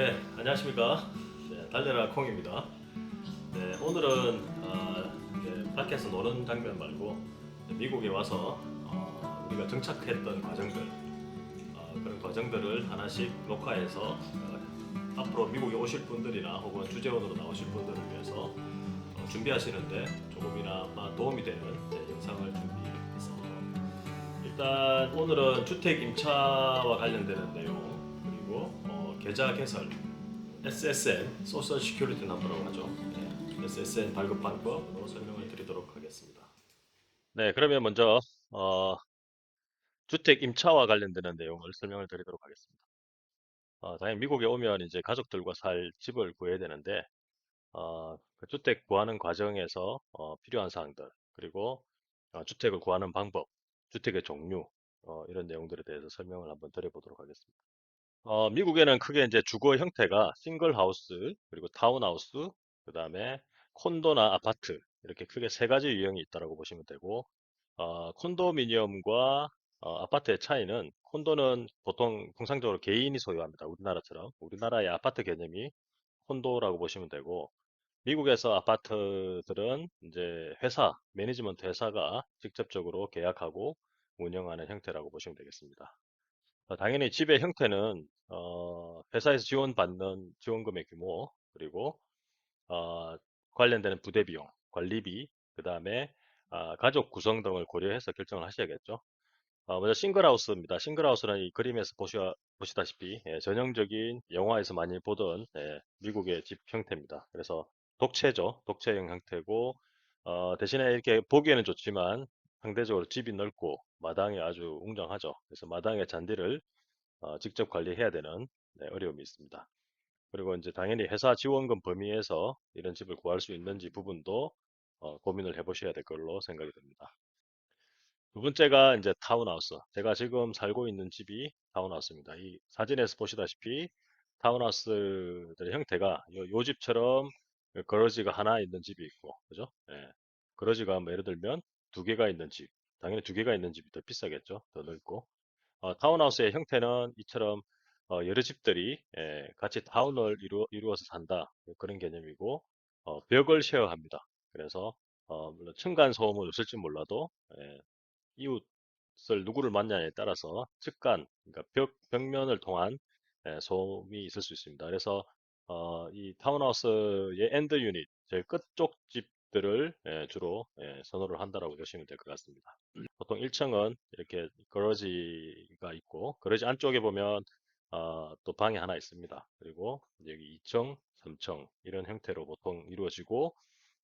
네, 안녕하십니까. 네, 달려라 콩입니다. 네, 오늘은 어, 이제 밖에서 노는 장면 말고 미국에 와서 어, 우리가 정착했던 과정들 어, 그런 과정들을 하나씩 녹화해서 어, 앞으로 미국에 오실 분들이나 혹은 주재원으로 나오실 분들을 위해서 어, 준비하시는데 조금이나마 도움이 되는 네, 영상을 준비했습니다. 일단 오늘은 주택 임차와 관련되는 내용 그리고 어, 계좌 개설 SSN 소셜 시큐리티 넘버라고 하죠. 네, SSN 발급 방법으로 설명을 드리도록 하겠습니다. 네, 그러면 먼저 어, 주택 임차와 관련되는 내용을 설명을 드리도록 하겠습니다. 어, 당연히 미국에 오면 이제 가족들과 살 집을 구해야 되는데 어, 그 주택 구하는 과정에서 어, 필요한 사항들 그리고 어, 주택을 구하는 방법, 주택의 종류 어, 이런 내용들에 대해서 설명을 한번 드려보도록 하겠습니다. 어, 미국에는 크게 이제 주거 형태가 싱글 하우스, 그리고 타운하우스, 그 다음에 콘도나 아파트, 이렇게 크게 세 가지 유형이 있다고 보시면 되고, 어, 콘도미니엄과 어, 아파트의 차이는, 콘도는 보통 통상적으로 개인이 소유합니다. 우리나라처럼. 우리나라의 아파트 개념이 콘도라고 보시면 되고, 미국에서 아파트들은 이제 회사, 매니지먼트 회사가 직접적으로 계약하고 운영하는 형태라고 보시면 되겠습니다. 어, 당연히 집의 형태는 어, 회사에서 지원받는 지원금의 규모 그리고 어, 관련되는 부대 비용, 관리비, 그 다음에 가족 구성 등을 고려해서 결정을 하셔야겠죠. 어, 먼저 싱글하우스입니다. 싱글하우스는 이 그림에서 보시아, 보시다시피 예, 전형적인 영화에서 많이 보던 예, 미국의 집 형태입니다. 그래서 독채죠. 독채형 형태고 어, 대신에 이렇게 보기에는 좋지만 상대적으로 집이 넓고 마당이 아주 웅장하죠. 그래서 마당의 잔디를 어, 직접 관리해야 되는 네, 어려움이 있습니다. 그리고 이제 당연히 회사 지원금 범위에서 이런 집을 구할 수 있는지 부분도 어, 고민을 해보셔야 될 걸로 생각이 듭니다. 두 번째가 이제 타운하우스. 제가 지금 살고 있는 집이 타운하우스입니다. 이 사진에서 보시다시피 타운하우스들의 형태가 요, 요 집처럼 거러지가 하나 있는 집이 있고, 그죠? 예. 거러지가 뭐 예를 들면 두 개가 있는 집. 당연히 두 개가 있는 집이 더 비싸겠죠? 더 넓고. 어, 타운하우스의 형태는 이처럼 어, 여러 집들이 예, 같이 타운을 이루, 이루 어서 산다. 그런 개념이고, 어, 벽을 쉐어합니다. 그래서 어, 물론 층간 소음은 없을지 몰라도 예, 이웃을 누구를 만나냐에 따라서 측간, 그러니까 벽, 벽면을 통한 예, 소음이 있을 수 있습니다. 그래서 어, 이 타운하우스의 엔드 유닛, 제일 끝쪽 집 들을 예, 주로 예, 선호를 한다라고 보시면 될 것 같습니다. 보통 1층은 이렇게 거러지가 있고, 거러지 안쪽에 보면 어, 또 방이 하나 있습니다. 그리고 여기 2층, 3층 이런 형태로 보통 이루어지고,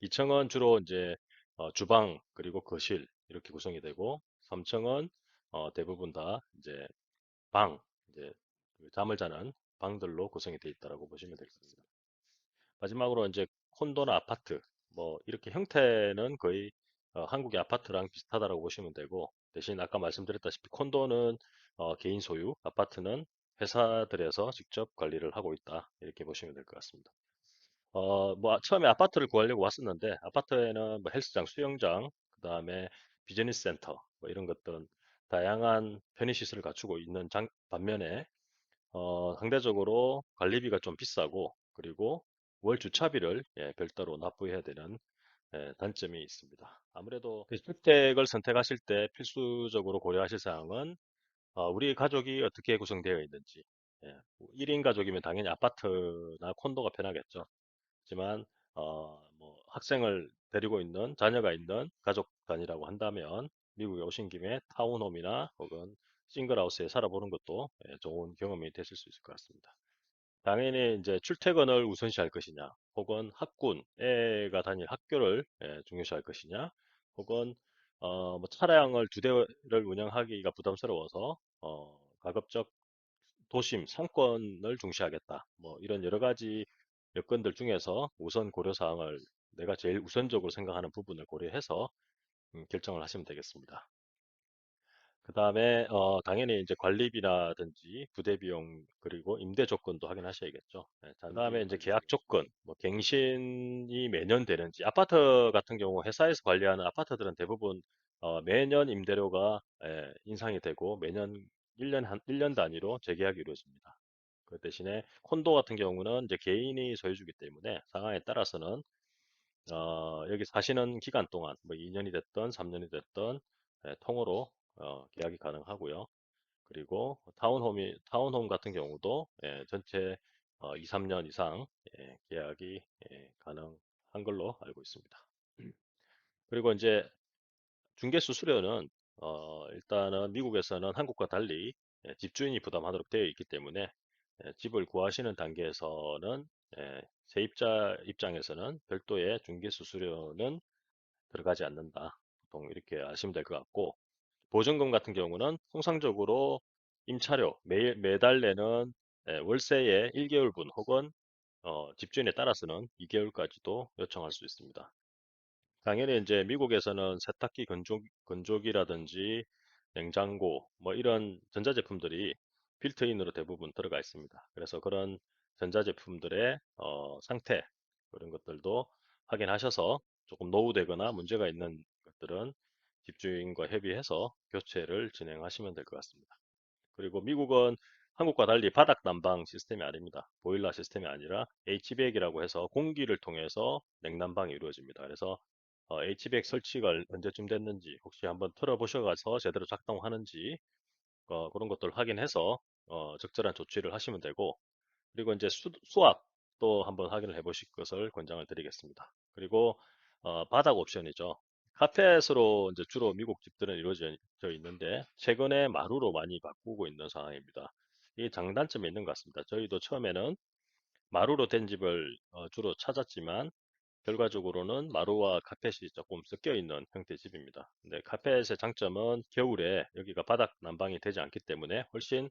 2층은 주로 이제 어, 주방 그리고 거실 이렇게 구성이 되고 3층은 어, 대부분 다 이제 방 이제 그 잠을 자는 방들로 구성이 되어 있다고 보시면 같습니다. 마지막으로 이제 콘도나 아파트 뭐 이렇게 형태는 거의 어, 한국의 아파트랑 비슷하다고 보시면 되고 대신 아까 말씀드렸다시피 콘도는 어, 개인 소유, 아파트는 회사들에서 직접 관리를 하고 있다 이렇게 보시면 될 것 같습니다. 어, 뭐, 처음에 아파트를 구하려고 왔었는데, 아파트에는 뭐 헬스장, 수영장, 그 다음에 비즈니스 센터, 뭐 이런 것들은 다양한 편의시설을 갖추고 있는 장, 반면에, 어, 상대적으로 관리비가 좀 비싸고, 그리고 월 주차비를 예, 별도로 납부해야 되는 예, 단점이 있습니다. 아무래도 그 주택을 선택하실 때 필수적으로 고려하실 사항은 어, 우리 가족이 어떻게 구성되어 있는지, 예, 1인 가족이면 당연히 아파트나 콘도가 편하겠죠. 하지만 어, 뭐 학생을 데리고 있는 자녀가 있는 가족 단위라고 한다면 미국에 오신 김에 타운홈이나 혹은 싱글하우스에 살아보는 것도 예, 좋은 경험이 되실 수 있을 것 같습니다. 당연히 이제 출퇴근을 우선시할 것이냐, 혹은 학군, 애가 다닐 학교를 예, 중요시할 것이냐, 혹은 어, 뭐 차량을 두 대를 운영하기가 부담스러워서 어, 가급적 도심, 상권을 중시하겠다. 뭐 이런 여러 가지 여건들 중에서 우선 고려 사항을 내가 제일 우선적으로 생각하는 부분을 고려해서 음, 결정을 하시면 되겠습니다. 그 다음에 어, 당연히 이제 관리비라든지 부대 비용 그리고 임대 조건도 확인하셔야겠죠. 네, 그 다음에 이제 계약 조건, 뭐 갱신이 매년 되는지 아파트 같은 경우 회사에서 관리하는 아파트들은 대부분 어, 매년 임대료가 예, 인상이 되고 매년 1 년 한 1 년 단위로 재계약이 이루어집니다. 그 대신에 콘도 같은 경우는 이제 개인이 소유주기 때문에 상황에 따라서는 어, 여기 사시는 기간 동안 뭐 2 년이 됐던 3년이 됐던 예, 통으로 어, 계약이 가능하고요. 그리고 타운홈이 타운홈 같은 경우도 예, 전체 어, 2, 3년 이상 예, 계약이 예, 가능한 걸로 알고 있습니다. 그리고 이제 중개 수수료는 어, 일단은 미국에서는 한국과 달리 예, 집주인이 부담하도록 되어 있기 때문에 예, 집을 구하시는 단계에서는 예, 세입자 입장에서는 별도의 중개 수수료는 들어가지 않는다. 보통 이렇게 아시면 될 것 같고 보증금 같은 경우는 통상적으로 임차료 매, 매달 내는 예, 월세의 1개월분 혹은 어, 집주인에 따라서는 2개월까지도 요청할 수 있습니다. 당연히 이제 미국에서는 세탁기 건조, 건조기라든지 냉장고 뭐 이런 전자제품들이 빌트인으로 대부분 들어가 있습니다. 그래서 그런 전자제품들의 어, 상태 그런 것들도 확인하셔서 조금 노후되거나 문제가 있는 것들은 집주인과 협의해서 교체를 진행하시면 될 것 같습니다. 그리고 미국은 한국과 달리 바닥 난방 시스템이 아닙니다. 보일러 시스템이 아니라 HVAC이라고 해서 공기를 통해서 냉난방이 이루어집니다. 그래서 어, HVAC 설치가 언제쯤 됐는지 혹시 한번 틀어보셔서 제대로 작동하는지 어, 그런 것들 확인해서 어, 적절한 조치를 하시면 되고 그리고 이제 수, 수압도 한번 확인을 해보실 것을 권장을 드리겠습니다. 그리고 어, 바닥 옵션이죠. 카펫으로 이제 주로 미국 집들은 이루어져 있는데 최근에 마루로 많이 바꾸고 있는 상황입니다. 이 장단점이 있는 것 같습니다. 저희도 처음에는 마루로 된 집을 어, 주로 찾았지만 결과적으로는 마루와 카펫이 조금 섞여 있는 형태의 집입니다. 근데 카펫의 장점은 겨울에 여기가 바닥 난방이 되지 않기 때문에 훨씬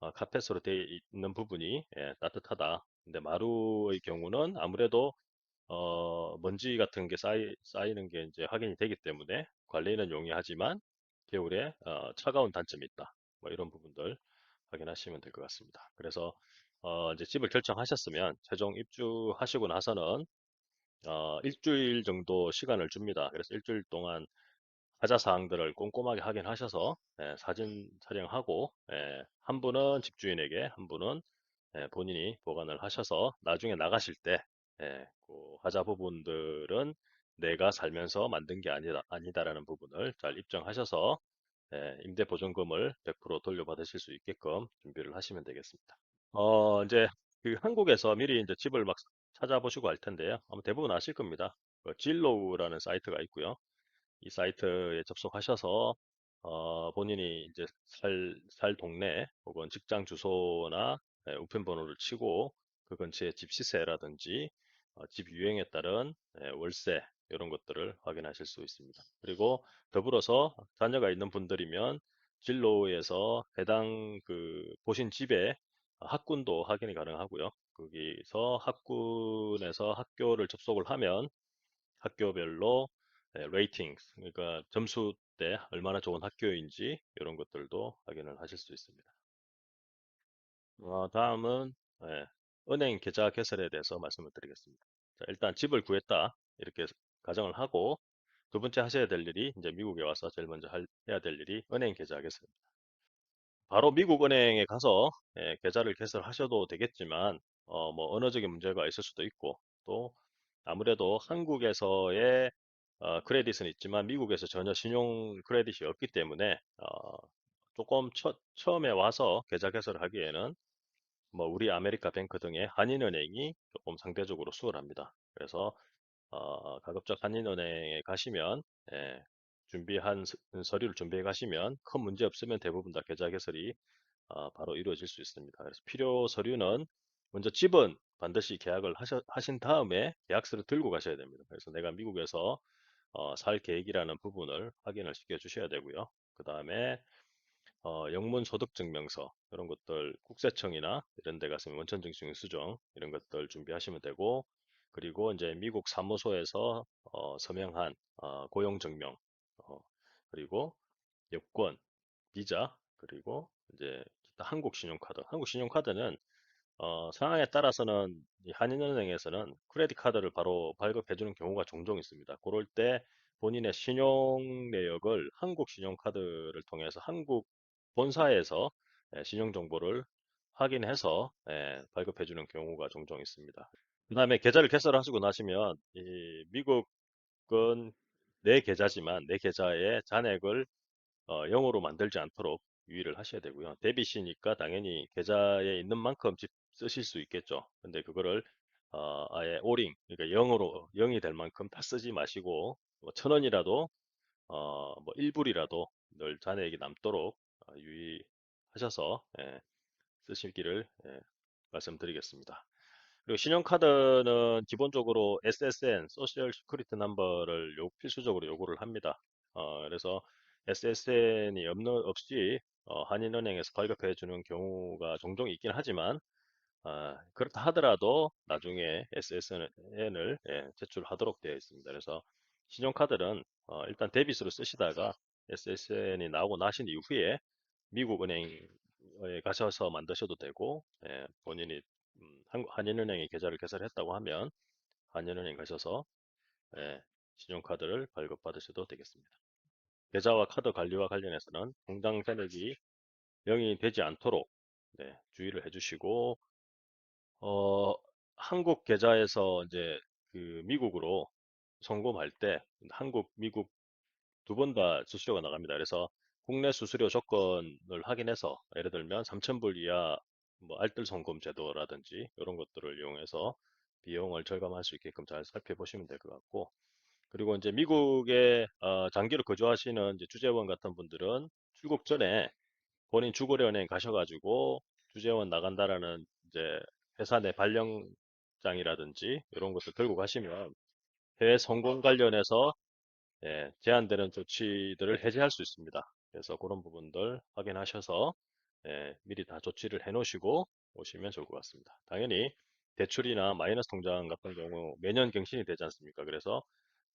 어, 카펫으로 되어 있는 부분이 예, 따뜻하다. 근데 마루의 경우는 아무래도 어, 먼지 같은 게 쌓이, 쌓이는 게 이제 확인이 되기 때문에 관리는 용이하지만 겨울에 어, 차가운 단점이 있다. 뭐 이런 부분들 확인하시면 될 것 같습니다. 그래서 어, 이제 집을 결정하셨으면 최종 입주하시고 나서는 어, 일주일 정도 시간을 줍니다. 그래서 일주일 동안 하자 사항들을 꼼꼼하게 확인하셔서 예, 사진 촬영하고 예, 한 분은 집주인에게 한 분은 예, 본인이 보관을 하셔서 나중에 나가실 때 예, 그 하자 부분들은 내가 살면서 만든 게 아니다, 아니다라는 부분을 잘 입증하셔서 예, 임대 보증금을 100% 돌려받으실 수 있게끔 준비를 하시면 되겠습니다. 어, 이제 그 한국에서 미리 이제 집을 막 찾아보시고 할 텐데요. 아마 대부분 아실 겁니다. 그 질로우라는 사이트가 있고요. 이 사이트에 접속하셔서 어, 본인이 이제 살, 살 동네 혹은 직장 주소나 예, 우편번호를 치고 그 근처에 집 시세라든지 어, 집 유행에 따른 예, 월세 이런 것들을 확인하실 수 있습니다. 그리고 더불어서 자녀가 있는 분들이면 진로에서 해당 그 보신 집에 학군도 확인이 가능하고요. 거기서 학군에서 학교를 접속을 하면 학교별로 네, 레이팅, 그러니까 점수 때 얼마나 좋은 학교인지 이런 것들도 확인을 하실 수 있습니다. 어, 다음은 예, 은행 계좌 개설에 대해서 말씀을 드리겠습니다. 자, 일단 집을 구했다 이렇게 가정을 하고 두 번째 하셔야 될 일이 이제 미국에 와서 제일 먼저 할- 해야 될 일이 은행 계좌 개설입니다. 바로 미국 은행에 가서 예, 계좌를 개설하셔도 되겠지만 어, 뭐 언어적인 문제가 있을 수도 있고 또 아무래도 한국에서의 어, 크레딧은 있지만 미국에서 전혀 신용 크레딧이 없기 때문에 어, 조금 처, 처음에 와서 계좌 개설을 하기에는 뭐 우리 아메리카 뱅크 등의 한인은행이 조금 상대적으로 수월합니다. 그래서 어, 가급적 한인은행에 가시면 예, 준비한 서- 서류를 준비해 가시면 큰 문제 없으면 대부분 다 계좌 개설이 어, 바로 이루어질 수 있습니다. 그래서 필요 서류는 먼저 집은 반드시 계약을 하셔, 하신 다음에 계약서를 들고 가셔야 됩니다. 그래서 내가 미국에서 어, 살 계획이라는 부분을 확인을 시켜 주셔야 되고요. 그 다음에 어, 영문 소득 증명서 이런 것들 국세청이나 이런 데 가시면 원천 징수 수정 이런 것들 준비하시면 되고 그리고 이제 미국 사무소에서 어, 서명한 어, 고용 증명 어, 그리고 여권, 비자 그리고 이제 한국 신용카드. 한국 신용카드는 어, 상황에 따라서는 이 한인은행에서는 크레딧 카드를 바로 발급해 주는 경우가 종종 있습니다. 그럴 때 본인의 신용 내역을 한국 신용카드를 통해서 한국 본사에서 예, 신용 정보를 확인해서 예, 발급해 주는 경우가 종종 있습니다. 그 다음에 계좌를 개설하시고 나시면 이 미국은 내 계좌지만 내 계좌에 잔액을 어, 0으로 만들지 않도록 유의를 하셔야 되고요. 데빗이니까 당연히 계좌에 있는 만큼 집 쓰실 수 있겠죠. 근데 그거를 어, 아예 오링, 그러니까 0으로 0이 될 만큼 다 쓰지 마시고 뭐 천 원이라도 어, 뭐 1불이라도 늘 잔액이 남도록 어, 유의하셔서 예, 쓰시기를 예, 말씀드리겠습니다. 그리고 신용카드는 기본적으로 SSN, 소셜 시큐리티 넘버를 요- 필수적으로 요구를 합니다. 어, 그래서 SSN이 없이 어, 한인은행에서 발급해 주는 경우가 종종 있긴 하지만 아, 그렇다 하더라도 나중에 SSN을 제출하도록 되어 있습니다. 그래서 신용카드는 어, 일단 데빗으로 쓰시다가 SSN이 나오고 나신 이후에 미국 은행에 가셔서 만드셔도 되고 예, 본인이 음, 한- 한인은행에 계좌를 개설했다고 하면 한인은행 가셔서 예, 신용카드를 발급받으셔도 되겠습니다. 계좌와 카드 관리와 관련해서는 통장 잔액이 0이 되지 않도록 네, 주의를 해주시고 어, 한국 계좌에서 이제 그 미국으로 송금할 때 한국, 미국 두 번 다 수수료가 나갑니다. 그래서 국내 수수료 조건을 확인해서 예를 들면 3,000불 이하 뭐 알뜰 송금 제도라든지 이런 것들을 이용해서 비용을 절감할 수 있게끔 잘 살펴보시면 될 것 같고 그리고 이제 미국에 어, 장기로 거주하시는 이제 주재원 같은 분들은 출국 전에 본인 주거래은행 가셔가지고 주재원 나간다라는 이제 회사 내 발령장이라든지 이런 것들 들고 가시면 해외 성공 관련해서 예, 제한되는 조치들을 해제할 수 있습니다. 그래서 그런 부분들 확인하셔서 예, 미리 다 조치를 해 놓으시고 오시면 좋을 것 같습니다. 당연히 대출이나 마이너스 통장 같은 경우 매년 경신이 되지 않습니까? 그래서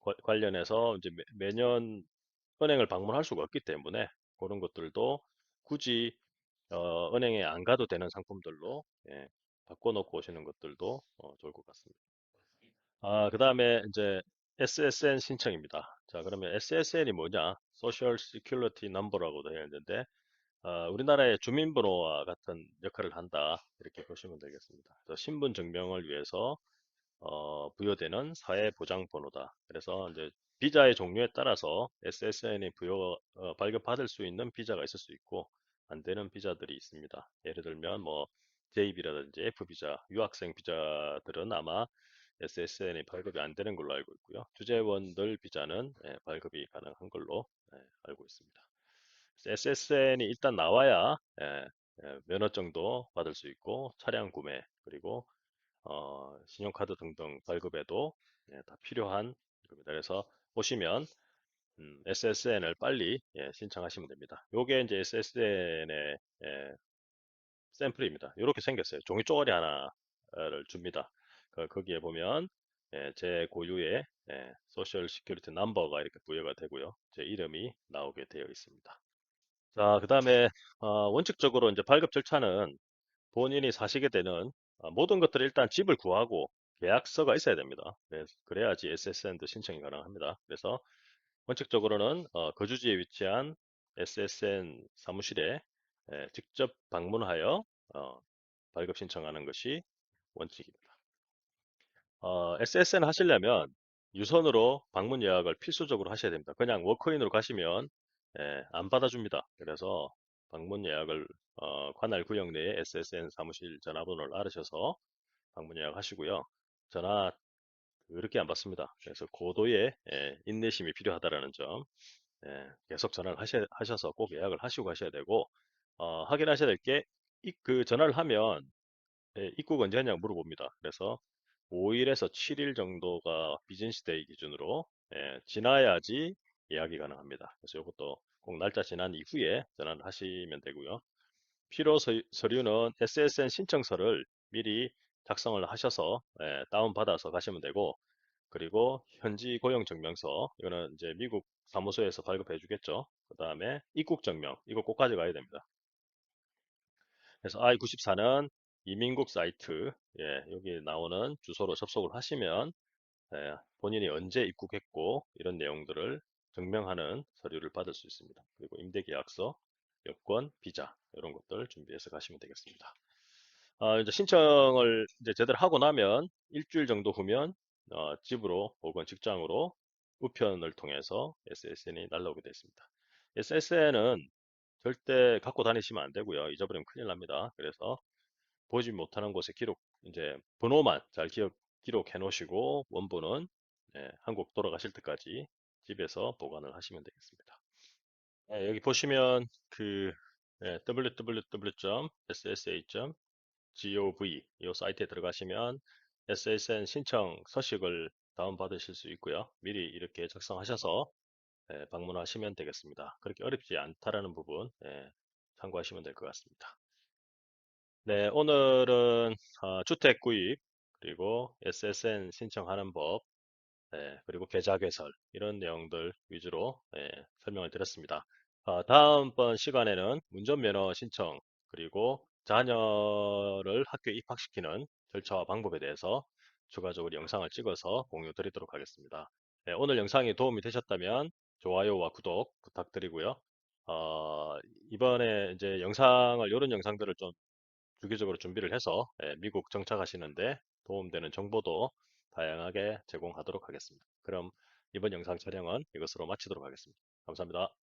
과- 관련해서 이제 매, 년 은행을 방문할 수가 없기 때문에 그런 것들도 굳이 어, 은행에 안 가도 되는 상품들로 예, 바꿔놓고 오시는 것들도 어, 좋을 것 같습니다. 아, 그 다음에 이제 SSN 신청입니다. 자, 그러면 SSN이 뭐냐? Social Security Number라고도 해야 되는데, 아, 우리나라의 주민번호와 같은 역할을 한다. 이렇게 보시면 되겠습니다. 신분 증명을 위해서 어, 부여되는 사회보장번호다. 그래서 이제 비자의 종류에 따라서 SSN이 부여 어, 발급받을 수 있는 비자가 있을 수 있고 안 되는 비자들이 있습니다. 예를 들면 뭐 JB라든지 F비자, 유학생 비자들은 아마 SSN이 발급이 안 되는 걸로 알고 있고요. 주재원들 비자는 예, 발급이 가능한 걸로 예, 알고 있습니다. SSN이 일단 나와야 예, 예, 면허증도 받을 수 있고 차량 구매 그리고 어, 신용카드 등등 발급에도 예, 다 필요한 겁니다. 그래서 보시면 음, SSN을 빨리 예, 신청하시면 됩니다. 요게 이제 SSN의 예, 샘플입니다. 이렇게 생겼어요. 종이 쪼가리 하나를 줍니다. 그, 거기에 보면 예, 제 고유의 예, 소셜 시큐리티 넘버가 이렇게 부여가 되고요. 제 이름이 나오게 되어 있습니다. 자, 그 다음에 어, 원칙적으로 이제 발급 절차는 본인이 사시게 되는 어, 모든 것들을 일단 집을 구하고 계약서가 있어야 됩니다. 그래야지 SSN도 신청이 가능합니다. 그래서 원칙적으로는 어, 거주지에 위치한 SSN 사무실에 예, 직접 방문하여 어, 발급 신청하는 것이 원칙입니다. 어, SSN 하시려면 유선으로 방문 예약을 필수적으로 하셔야 됩니다. 그냥 워크인으로 가시면 예, 안 받아줍니다. 그래서 방문 예약을 어, 관할 구역 내에 SSN 사무실 전화번호를 알으셔서 방문 예약하시고요. 전화 그렇게 안 받습니다. 그래서 고도의 예, 인내심이 필요하다라는 점 예, 계속 전화를 하셔, 하셔서 꼭 예약을 하시고 가셔야 되고 어, 확인하셔야 될게그 전화를 하면 예, 입국 언제 하냐고 물어봅니다. 그래서 5일에서 7일 정도가 비즈니스 데이 기준으로 예, 지나야지 예약이 가능합니다. 그래서 이것도 꼭 날짜 지난 이후에 전화를 하시면 되고요. 필요 서, 서류는 SSN 신청서를 미리 작성을 하셔서 예, 다운받아서 가시면 되고 그리고 현지 고용 증명서 이거는 이제 미국 사무소에서 발급해 주겠죠. 그 다음에 입국 증명 이거 꼭 가져가야 됩니다. 그래서 I-94는 이민국 사이트 예, 여기 나오는 주소로 접속을 하시면 예, 본인이 언제 입국했고 이런 내용들을 증명하는 서류를 받을 수 있습니다. 그리고 임대계약서, 여권, 비자 이런 것들 준비해서 가시면 되겠습니다. 아, 이제 신청을 이제 제대로 하고 나면 일주일 정도 후면 어, 집으로 혹은 직장으로 우편을 통해서 SSN이 날라오게 되어 있습니다. SSN은 절대 갖고 다니시면 안 되고요. 잊어버리면 큰일 납니다. 그래서 보지 못하는 곳에 기록, 이제 번호만 잘 기억, 기록해 놓으시고 원본은 예, 한국 돌아가실 때까지 집에서 보관을 하시면 되겠습니다. 예, 여기 보시면 그 예, www.ssa.gov 이 사이트에 들어가시면 SSN 신청 서식을 다운받으실 수 있고요. 미리 이렇게 작성하셔서 예, 방문하시면 되겠습니다. 그렇게 어렵지 않다라는 부분 예, 참고하시면 될 것 같습니다. 네, 오늘은 어, 주택 구입 그리고 SSN 신청하는 법 네, 그리고 계좌 개설 이런 내용들 위주로 예, 설명을 드렸습니다. 어, 다음번 시간에는 운전면허 신청 그리고 자녀를 학교에 입학시키는 절차와 방법에 대해서 추가적으로 영상을 찍어서 공유 드리도록 하겠습니다. 네, 오늘 영상이 도움이 되셨다면 좋아요와 구독 부탁드리고요. 어, 이번에 이제 영상을 이런 영상들을 좀 주기적으로 준비를 해서 예, 미국 정착하시는데 도움되는 정보도 다양하게 제공하도록 하겠습니다. 그럼 이번 영상 촬영은 이것으로 마치도록 하겠습니다. 감사합니다.